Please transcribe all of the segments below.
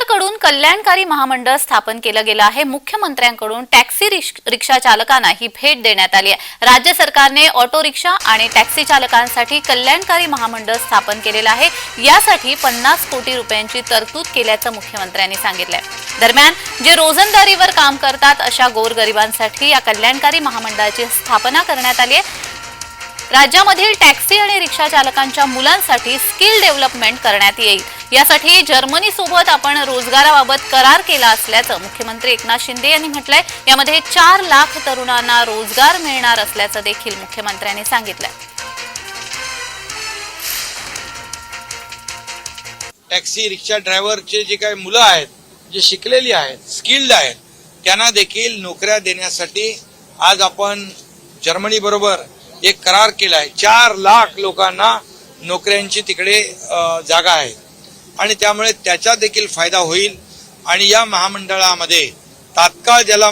सरकारकडून कल्याणकारी महामंडळ स्थापन केलं गेलं आहे. मुख्यमंत्र्यांकडून टॅक्सी रिक्षा चालकांना ही भेट देण्यात आली आहे. राज्य सरकारने ऑटो रिक्षा आणि टॅक्सी चालकांसाठी कल्याणकारी महामंडळ स्थापन केलेलं आहे. यासाठी पन्नास कोटी रुपयांची तरतूद केल्याचं मुख्यमंत्र्यांनी सांगितलंय. दरम्यान जे रोजंदारीवर काम करतात अशा गोरगरिबांसाठी या कल्याणकारी महामंडळाची स्थापना करण्यात आली आहे. राज्यामधील टॅक्सी आणि रिक्षा चालकांच्या मुलांसाठी स्किल डेव्हलपमेंट करण्यात येईल. यासाठी जर्मनीसोबत आपण रोजगाराबाबत करार केला असल्याचं मुख्यमंत्री एकनाथ शिंदे यांनी म्हटलंय. यामध्ये चार लाख तरुणांना रोजगार मिळणार असल्याचं देखील मुख्यमंत्र्यांनी सांगितलंय. टॅक्सी रिक्षा ड्रायव्हरचे जे काही मुलं आहेत जे शिकलेली आहेत स्किल्ड आहेत त्यांना देखील नोकऱ्या देण्यासाठी आज आपण जर्मनी बरोबर एक करार केला आहे चार लाख लोकांना नोकऱ्यांची तिकडे जागा आहे. आणि त्यामुळे त्याचा देखील फायदा होईल. आणि या महामंडळामध्ये तात्काळ ज्याला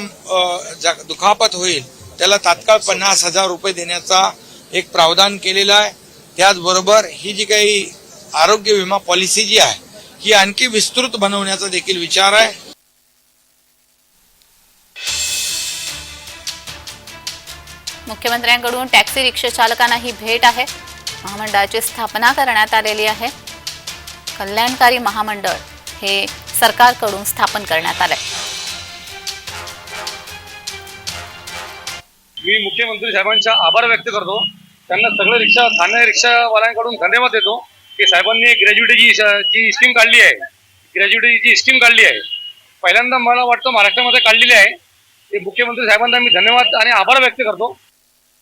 दुखापत होईल त्याला तात्काळ पन्नास हजार रुपये देण्याचा एक प्रावधान केलेला आहे. त्याचबरोबर ही जी काही आरोग्य विमा पॉलिसी जी आहे ही आणखी विस्तृत बनवण्याचा देखील विचार आहे. मुख्यमंत्र्यांकडून टॅक्सी रिक्षा चालकांना ही भेट आहे. महामंडळाची स्थापना करण्यात आलेली आहे. कल्याणकारी महामंडळ हे सरकारकडून स्थापन करण्यात आलंय. मी मुख्यमंत्री साहेबांचा आभार व्यक्त करतो. त्यांना सगळं रिक्षा ठाणे रिक्षावाल्यांकडून धन्यवाद देतो की साहेबांनी ग्रॅज्युएटीची जी स्कीम काढली आहे. ग्रॅज्युएटीची स्कीम काढली आहे. पहिल्यांदा मला वाटतं महाराष्ट्रामध्ये काढलेली आहे. ते मुख्यमंत्री साहेबांना मी धन्यवाद आणि आभार व्यक्त करतो.